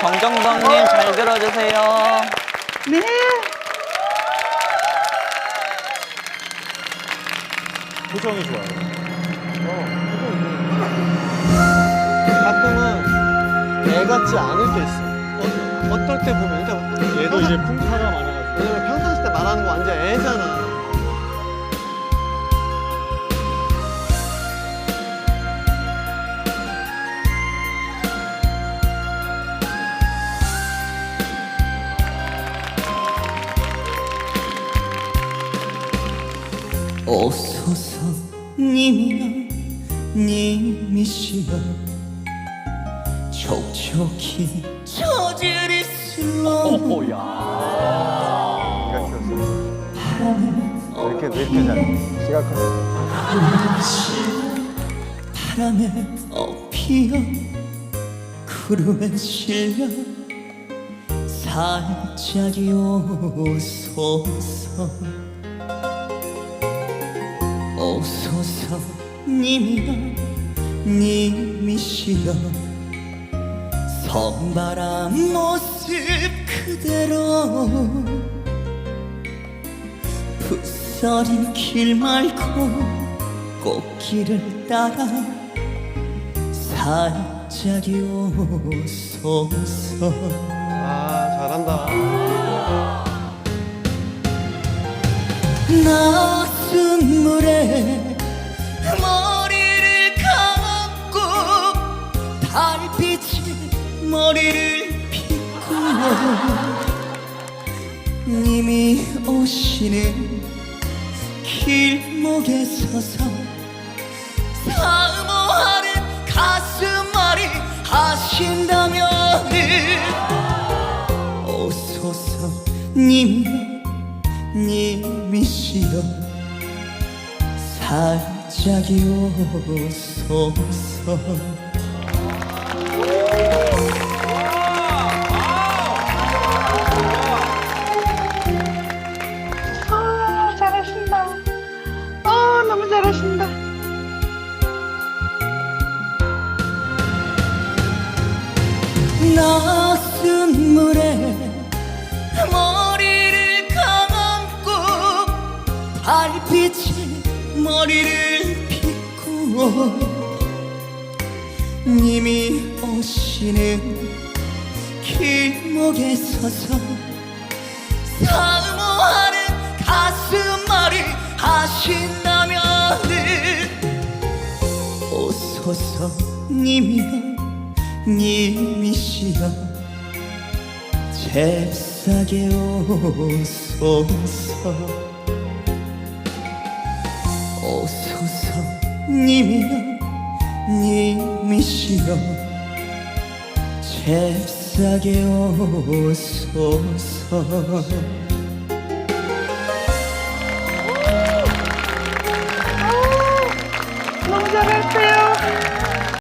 정정덕님 잘 들어주세요. 네. 표정이 좋아요. 가끔은 애 같지 않을 때 있어. 어, 어떨 때 보면 그러니까 얘도 이제 풍파가 많아 오소서 님이여 님이시여 촉촉히 저질이 슬로 이렇게 이렇게 잘. 시각하네. 바람에 엎이어 구름에 실려 살짝이 오소서 오소서 님이여 님이시여. 선바람 모습 그대로. 풋서린 길 말고 꽃길을 따라 살짝이 오소서. 아 잘한다. 낮 은 물에 머리를 감고 달빛이 머리를 비꾸어 님이 오시는 길목에 서서 사모하는 가슴앓이 하신다면 오소서 님이여 님이시여 살짝이 오소서 아, 잘하신다. 아, 너무 잘하신다. 낮은 물에 머리를 감고 달빛이 머리를 비꾸어 님이 오시는 길목에 서서 사모하는 가슴앓이 하신다면 오소서 님이여 님이시여 잽싸게 오소서 오소서 님이여 님이시여 잽싸게 오소서